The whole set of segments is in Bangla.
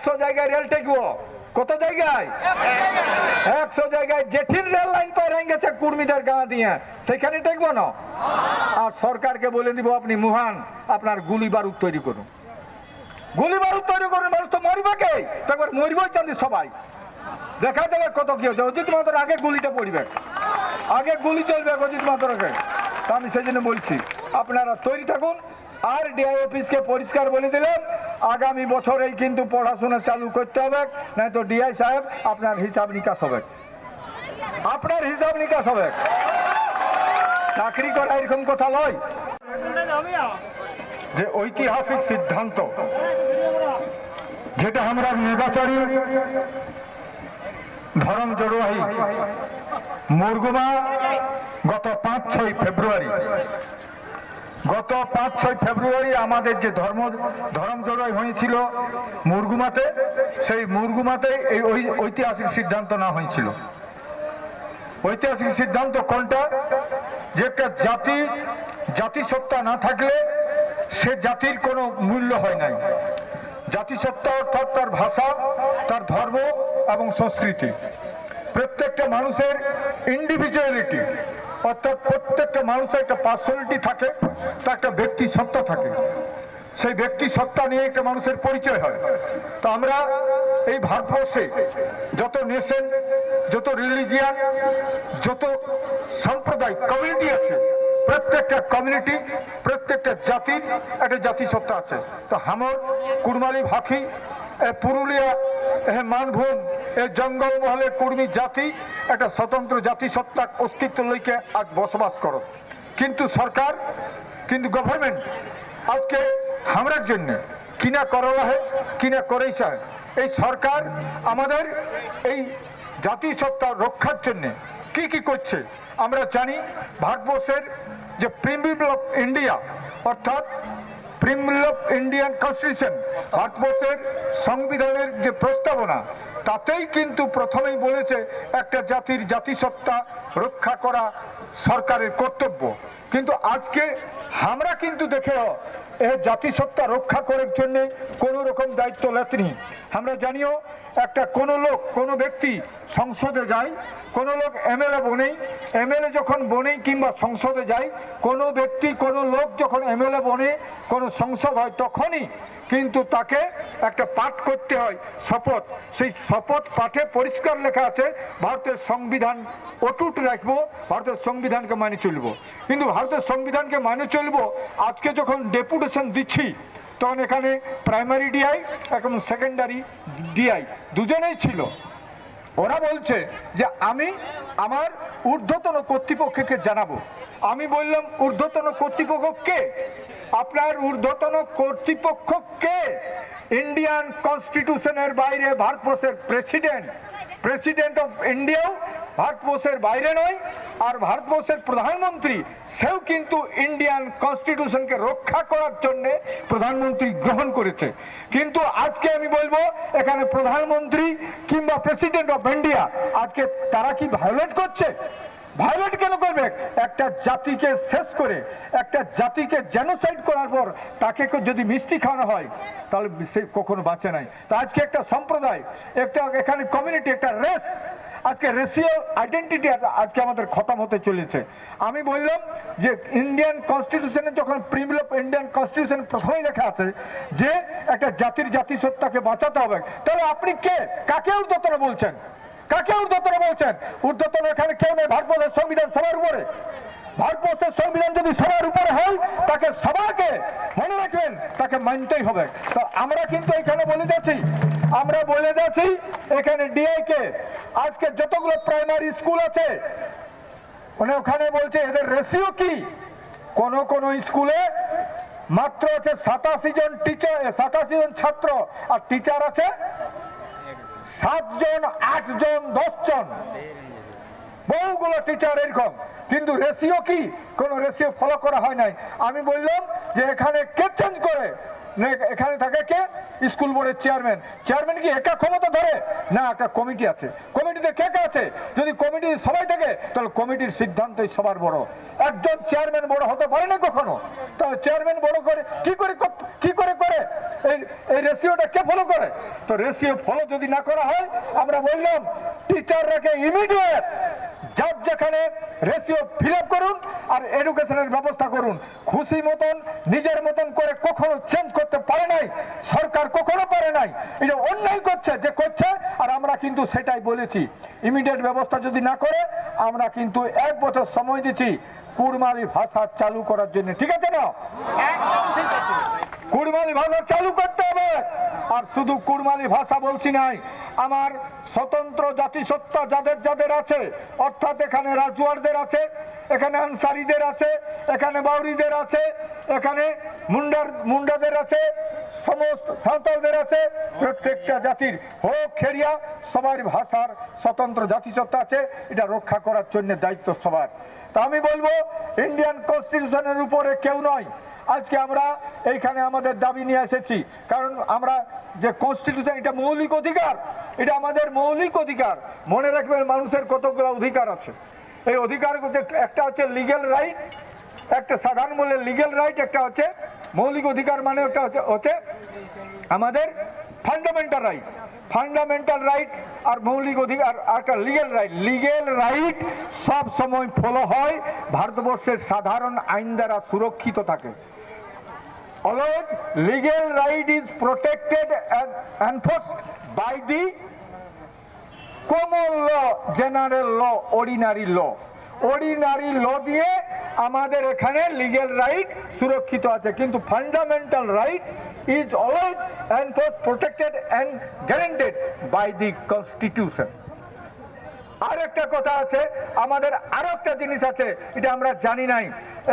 একশো জায়গায় রেল টেকবো কত জায়গায়? একশো জায়গায় জেঠির রেল লাইন পার হয়ে গেছে কুর্মীদের গা দিয়ে। সেখানে টেকবো না? আর সরকারকে বলে দিব আপনি মুহান, আপনার গুলি বারুদ তৈরি করুন। গুলি বারুদ তৈরি করুন, মানুষ তো মরবে কে? তো একবার মরবই চান্দি সবাই। দেখা যাবে কত কি হচ্ছে। অজিত মাত্র আগে গুলিটা পড়বে। আগে গুলি চলবে অজিত মাত্রকে আমি সেই জন্য বলছি, আপনারা তৈরি থাকুন। আর ডিআই অফিসকে পরিষ্কার বলে দিলেন আগামী বছরেই কিন্তু পড়াশোনা চালু করতে হবে নাই তো ডিআই সাহেব আপনার হিসাব নিকাশ হবে। আপনার হিসাব নিকাশ হবে। চাকরি করা এরকম কথা নয়। যে ঐতিহাসিক সিদ্ধান্ত, যেটা আমরা নির্বাচনী ধরম জড়োয়াহি মুরগুমা গত পাঁচ ছয় ফেব্রুয়ারি। গত পাঁচ, ছয় ফেব্রুয়ারি আমাদের যে ধর্ম, ধরম জড়োয় হয়েছিল মুরগুমাতে, সেই মুরগুমাতে এই ঐতিহাসিক সিদ্ধান্ত না হয়েছিল। ঐতিহাসিক সিদ্ধান্ত কোনটা? যে একটা জাতি, জাতিসত্তা না থাকলে সে জাতির কোনো মূল্য হয় নাই। জাতিসত্তা অর্থাৎ তার ভাষা, তার ধর্ম এবং সংস্কৃতি। প্রত্যেকটা মানুষের ইন্ডিভিজুয়ালিটি অর্থাৎ প্রত্যেকটা মানুষের একটা পার্সোনালিটি থাকে, তার একটা ব্যক্তি সত্তা থাকে। সেই ব্যক্তি সত্তা নিয়ে একটা মানুষের পরিচয় হয়। তো আমরা এই ভারতবর্ষে যত নেশন যত রিলিজিয়ান যত সম্প্রদায় কমিউনিটি আছে, প্রত্যেকটা কমিউনিটি প্রত্যেকটা জাতির একটা জাতিসত্তা আছে। তো হামর কুরমালি ভাখি পুরুলিয়া মানভূম, এ জঙ্গল মহলে কুর্মী জাতি, একটা স্বতন্ত্র জাতিসত্তা অস্তিত্ব লইকে আজ বসবাস করো। কিন্তু সরকার, কিন্তু গভর্নমেন্ট আজকে আমরার জন্য কিনা করলা হয়, কিনা করেইছে এই সরকার আমাদের এই জাতিসত্তা রক্ষার জন্য কি কি করছে, আমরা জানি। ভারতবর্ষের যে প্রিমিল অফ ইন্ডিয়া, অর্থাৎ প্রিমিল অফ ইন্ডিয়ান কনস্টিটিউশন ভারতবর্ষের সংবিধানের যে প্রস্তাবনা, তাতেই কিন্তু প্রথমেই বলেছে একটা জাতির জাতিসত্তা রক্ষা করা সরকারের কর্তব্য। কিন্তু আজকে আমরা কিন্তু দেখে এ জাতিসত্তা রক্ষা করার জন্য কোনো রকম দায়িত্ব লেতনি। আমরা জানিও, একটা কোনো লোক, কোনো ব্যক্তি সংসদে যায়, কোনো লোক এমএলএ বনেই এমএলএ যখন বনেই কিংবা সংসদে যায়, কোনো ব্যক্তি, কোনো লোক যখন এমএলএ বনে, কোনো সংসদ হয় তখনই কিন্তু তাকে একটা পাঠ করতে হয়, শপথ। সেই শপথ পাঠে পরিষ্কার লেখা আছে, ভারতের সংবিধান অটুট রাখব, ভারতের সংবিধানকে মানে চলবো। কিন্তু ভারতের সংবিধানকে মানে চলবো, আজকে যখন ডেপুটেশন দিচ্ছি, তখন এখানে প্রাইমারি ডিআই এবং সেকেন্ডারি ডিআই, দুজনেই ছিল। ওরা বলছে যে আমি আমার ঊর্ধ্বতন কর্তৃপক্ষকে জানাব। আমি বললাম, ঊর্ধ্বতন কর্তৃপক্ষ কে? আপনার ঊর্ধ্বতন কর্তৃপক্ষ কে? ইন্ডিয়ান কনস্টিটিউশনের বাইরে ভারতবর্ষের প্রেসিডেন্ট। প্রেসিডেন্ট অফ ইন্ডিয়াও ভারতবর্ষের বাইরে নয়, আর ভারতবর্ষের প্রধানমন্ত্রী সেও কিন্তু ইন্ডিয়ান কনস্টিটিউশনকে রক্ষা করার জন্য প্রধানমন্ত্রী গ্রহণ করেছে। কিন্তু আজকে আমি বলব, এখানে প্রধানমন্ত্রী কিংবা প্রেসিডেন্ট অফ ইন্ডিয়া আজকে তারা কি ভায়োলেট করছে? ভায়োলেট কেন করবে? একটা জাতিকে শেষ করে, একটা জাতিকে জেনোসাইড করার পর তাকে যদি মিষ্টি খাওয়ানো হয়, তাহলে সে কখনো বাঁচে নাই। তো আজকে একটা সম্প্রদায়, একটা এখানে কমিউনিটি একটা রেস আজকে রেশিয়াল আইডেন্টিটি আজকে আমাদের খতম হতে চলেছে। আমি বললাম যে ইন্ডিয়ান কনস্টিটিউশনে যখন প্রিমিল অফ ইন্ডিয়ান কনস্টিটিউশন প্রথমেই লেখা আছে, যে একটা জাতির জাতিসত্তাকে বাঁচাতে হবে, তাহলে আপনি কে? কাকে ঊর্ধ্বতন বলছেন? কাকে ঊর্ধ্বতন বলছেন? ঊর্ধ্বতন এখানে কেউ নেই, ভারতবর্ষের সংবিধান সবার উপরে। ভারতবর্ষের সংবিধান যদি সবার উপরে হয়, তাকে সবাইকে মনে রাখবেন, তাকে মানতেই হবে। তো আমরা কিন্তু এখানে বলে যাচ্ছি আমরা বলে যাচ্ছি, এখানে ডিআই কে। আজকে যতগুলো প্রাইমারি স্কুল আছে মানে ওখানে বলছে এদের রেশিও কি? কোন কোন স্কুলে মাত্র আছে সাতাশি জন টিচার সাতাশি জন ছাত্র, আর টিচার আছে সাতজন আটজন দশজন বহুগুলো টিচার এরকম। কিন্তু রেশিও কি? কোনো রেশিও ফলো করা হয় নাই। আমি বললাম যে এখানে কে চেঞ্জ করে? এখানে থাকে কে? স্কুল বোর্ডের চেয়ারম্যান। চেয়ারম্যান কি একা ক্ষমতা ধরে? না, একটা কমিটি আছে। কমিটিতে কে কে আছে? যদি কমিটি সবাই থাকে, তাহলে কমিটির সিদ্ধান্তই সবার বড়। একজন চেয়ারম্যান বড় হতে পারে না কখনো? তাহলে চেয়ারম্যান বড় করে কি করে কি করে করে? এই এই রেশিওটা কে ফলো করে? তো রেশিও ফলো যদি না করা হয়, আমরা বললাম টিচাররাকে ইমিডিয়েট যার যেখানে রেশিও ফিল করুন আর এডুকেশনের ব্যবস্থা করুন। খুশি মতন, নিজের মতন করে কখনো চেঞ্জ করতে পারে নাই, সরকার কখনো পারে নাই। এটা অন্যায় করছে, যে করছে, আর আমরা কিন্তু সেটাই বলেছি। ইমিডিয়েট ব্যবস্থা যদি না করে, আমরা কিন্তু এক বছর সময় দিচ্ছি কুড়মালি ভাষা চালু করার জন্য। ঠিক আছে না? কুড়মালি ভাষা চালু করতে হবে। আর শুধু কুড়মালি ভাষা বলছি নাই, আমার স্বতন্ত্র জাতিসত্তা যাদের যাদের আছে, অর্থাৎ এখানে রাজুয়ারদের আছে, এখানে আনসারিদের আছে, এখানে বাউরিদের আছে, এখানে মুন্ডার, মুন্ডাদের আছে, সমস্ত সাঁওতালদের আছে, প্রত্যেকটা জাতির হোক খেরিয়া সবার ভাষার স্বতন্ত্র জাতিসত্তা আছে, এটা রক্ষা করার জন্য দায়িত্ব সবার। তা আমি বলব ইন্ডিয়ান কনস্টিটিউশনের উপরে কেউ নয় আজকে আমরা এইখানে আমাদের দাবি নিয়ে এসেছি। কারণ আমরা যে কনস্টিটিউশন এটা মৌলিক অধিকার, এটা আমাদের মৌলিক অধিকার। মনে রাখবেন মানুষের কতগুলো অধিকার আছে। এই অধিকার একটা হচ্ছে লিগেল রাইট একটা সাধারণ মূল্যে লিগেল রাইট একটা হচ্ছে মৌলিক অধিকার মানে একটা হচ্ছে হচ্ছে আমাদের ফান্ডামেন্টাল রাইট ফান্ডামেন্টাল রাইট আর মৌলিক অধিকার আর একটা লিগেল রাইট লিগেল রাইট সব সময় ফলো হয়, ভারতবর্ষের সাধারণ আইন দ্বারা সুরক্ষিত থাকে। Always legal right is protected and enforced by the common law, general law, ordinary law. Ordinary law দিয়ে আমাদের এখানে লিগেল রাইট সুরক্ষিত আছে, কিন্তু fundamental right is always enforce protected and guaranteed by the constitution আর একটা কথা আছে, আমাদের আরও একটা জিনিস আছে, এটা আমরা জানি নাই।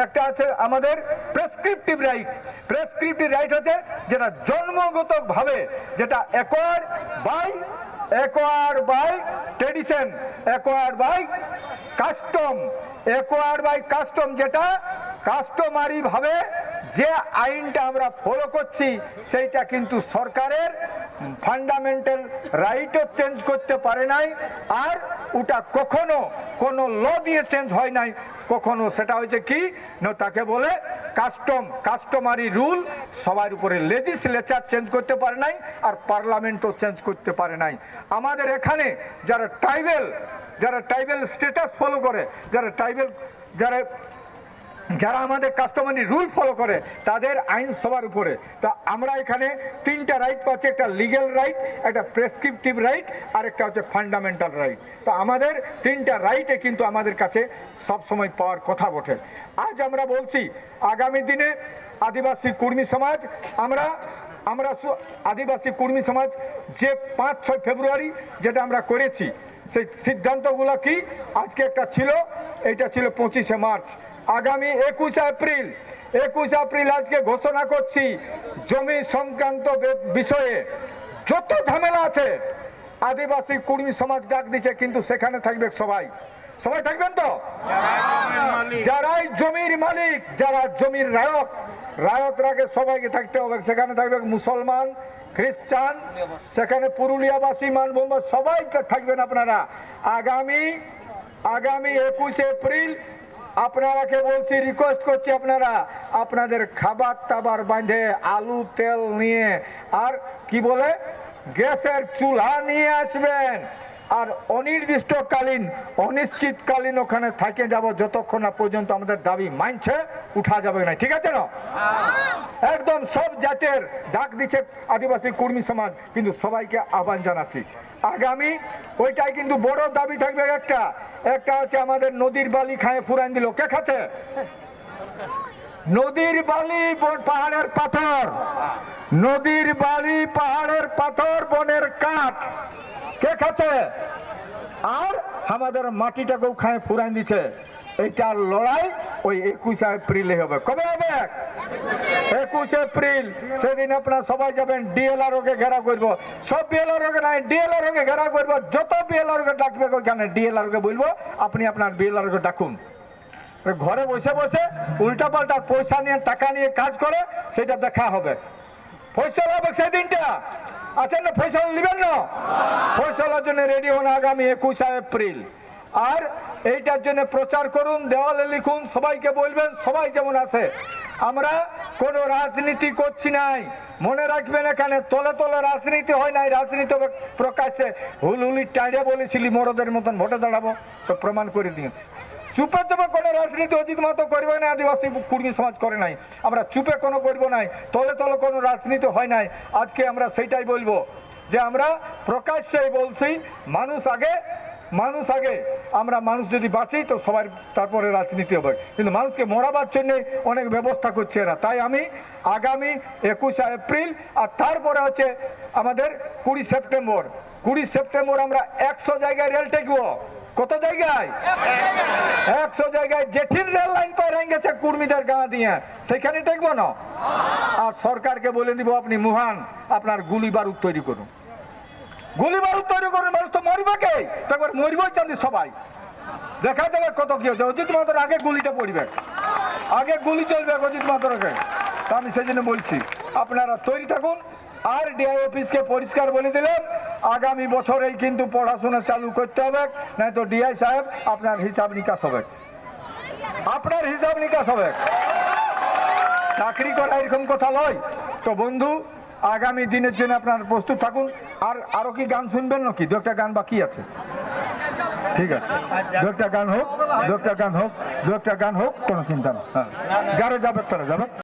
একটা আছে আমাদের প্রেসক্রিপটিভ রাইট প্রেসক্রিপটিভ রাইট হচ্ছে যেটা জন্মগত ভাবে যেটা acquire by acquire by tradition acquire by custom acquire by custom যেটা কাস্টমারি ভাবে যে আইনটা আমরা ফলো করছি, সেইটা কিন্তু সরকারের ফান্ডামেন্টাল রাইটও চেঞ্জ করতে পারে নাই। আর ওটা কখনো কোনো ল দিয়ে চেঞ্জ হয় নাই। কখনো সেটা হয়েছে কি? না, তাকে বলে কাস্টম কাস্টমারি রুল সবার উপরে লেজিসলেচার চেঞ্জ করতে পারে নাই আর পার্লামেন্টও চেঞ্জ করতে পারে নাই। আমাদের এখানে যারা ট্রাইবেল যারা ট্রাইবেল স্টেটাস ফলো করে, যারা ট্রাইবেল যারা যারা আমাদের কাস্টমারি রুল ফলো করে, তাদের আইন সবার উপরে। তা আমরা এখানে তিনটা রাইট পাচ্ছি, একটা লিগেল রাইট একটা প্রেসক্রিপটিভ রাইট আর একটা হচ্ছে ফান্ডামেন্টাল রাইট তো আমাদের তিনটা রাইটে কিন্তু আমাদের কাছে সব সময় পাওয়ার কথা বটে। আজ আমরা বলছি, আগামী দিনে আদিবাসী কুর্মী সমাজ, আমরা আমরা আদিবাসী কুর্মী সমাজ যে পাঁচ, ছয় ফেব্রুয়ারি যেটা আমরা করেছি, সেই সিদ্ধান্তগুলো কি? আজকে একটা ছিল, এইটা ছিল পঁচিশে মার্চ। আগামী একুশে এপ্রিল, একুশ এপ্রিল আজকে ঘোষণা করছি, জমি সংক্রান্ত বিষয়ে যত ঝামেলা আছে, আদিবাসী কুর্মী সমাজ ডাক দিচ্ছে কিন্তু সেখানে থাকবে সবাই। সবাই থাকবেন তো? যারাই জমির মালিক, যারা জমির রায়ত রায়তরাকে সবাইকে থাকতে হবে। সেখানে থাকবে মুসলমান, খ্রিস্টান, সেখানে পুরুলিয়াবাসী মানভূম সবাই থাকবেন আপনারা। আগামী আগামী একুশে এপ্রিল আপনারাকে বলছি রিকোয়েস্ট করছি আপনারা আপনাদের খাবার টাবার বাঁধে আলু, তেল নিয়ে। আর কি বলে, গ্যাসের চুলা নিয়ে আসবেন। আর অনির্দিষ্টকালীন, অনিশ্চিতকালীন ওখানে থাকে যাব, যতক্ষণ না পর্যন্ত আমাদের দাবি মানছে উঠা যাবে না। ঠিক আছে না? একদম সব জাতের ডাক দিচ্ছে আদিবাসী কর্মী সমাজ, কিন্তু সবাইকে আহ্বান জানাচ্ছি। আগামী, ওইটাই কিন্তু বড় দাবি থাকবে একটা। একটা হচ্ছে আমাদের নদীর বালি খায় ফুরাইন দিল। কে খাচ্ছে? নদীর বালি পাহাড়ের পাথর। নদীর বালি পাহাড়ের পাথর বনের কাঠ। কে খাচ্ছে? আর আমাদের মাটিটাকেও খায় ফুরান দিচ্ছে এইটার লড়াই, ওই একুশে এপ্রিলে হবে। কবে হবে? একুশ এপ্রিল। সেদিন আপনারা সবাই যাবেন ডিএলআর ওকে ঘেরা করব। সব বিএলআর ওকে নাই ডিএলআর ওকে ঘেরা করব। যত বিএলআর ওকে ডাকবে, ওখানে ডিএলআর ওকে বলব, আপনি আপনার বিএলআর ওকে ডাকুন। ঘরে বসে বসে উল্টা পাল্টা পয়সা নিয়ে, টাকা নিয়ে কাজ করে, সেটা দেখা হবে। পয়সা হবে সেদিনটা আছেন না ফয়সালা নেবেন না? ফয়সালার জন্য রেডি হন আগামী একুশে এপ্রিল। আর এইটার জন্য প্রচার করুন, দেওয়ালে লিখুন, সবাইকে বলবেন, সবাই যেমন আছে। আমরা কোনো রাজনীতি করছি নাই। মনে রাখবেন এখানে তলে তলে রাজনীতি হয় নাই, রাজনীতি প্রকাশ্যে। হুলহুলি টাইডে বলেছিলি, মরদের মতন ভোটে দাঁড়াবো। তো প্রমাণ করে দিয়েছি চুপে চুপে কোনো রাজনীতি অজিত মাতো করবে না, আদিবাসী কুর্মী সমাজ করে নাই। আমরা চুপে কোনো করব নাই, তলে তলে কোনো রাজনীতি হয় নাই। আজকে আমরা সেইটাই বলব যে আমরা প্রকাশ্যেই বলছি, মানুষ আগে মানুষ আগে, আমরা মানুষ যদি বাঁচি, তো সবার তারপরে রাজনীতি হবে। কিন্তু মানুষকে মরাবার জন্য অনেক ব্যবস্থা করছে এরা। তাই আমি আগামী একুশে এপ্রিল আর তারপরে হচ্ছে আমাদের কুড়ি সেপ্টেম্বর। কুড়ি সেপ্টেম্বর আমরা একশো জায়গায় রেল টেকবো। কত জায়গায়? একশো জায়গায়। জেঠির রেল লাইন হয়ে গেছে কুর্মীদের গা দিয়ে। সেখানে দেখব না? আর সরকারকে বলে দিব আপনি মুহান, আপনার গুলি বারুদ তৈরি করুন। গুলি তৈরি করে মানুষ তো মরবে কে? তারপর মরবই চাঁদি সবাই। দেখা যাবে কত কি হচ্ছে। অজিত মাতর আগে গুলিটা পড়বে। আগে গুলি চলবে অজিত মাতরকে তা আমি সেই জন্য বলছি, আপনারা তৈরি থাকুন। আর ডিআই অফিসকে পরিষ্কার বলে দিলেন আগামী বছরেই কিন্তু পড়াশোনা চালু করতে হবে। নাই তো ডিআই সাহেব, আপনার হিসাব নিকাশ হবে। আপনার হিসাব নিকাশ হবে। চাকরি করা এরকম কথা নয়। তো বন্ধু আগামী দিনের জন্য আপনার প্রস্তুত থাকুন। আর আরও কি গান শুনবেন নাকি? দু একটা গান বাকি আছে। ঠিক আছে। দু একটা গান হোক, দু একটা গান হোক, দু একটা গান হোক, কোনো চিন্তা না হ্যাঁ। যারা যাবে তারা যাবে।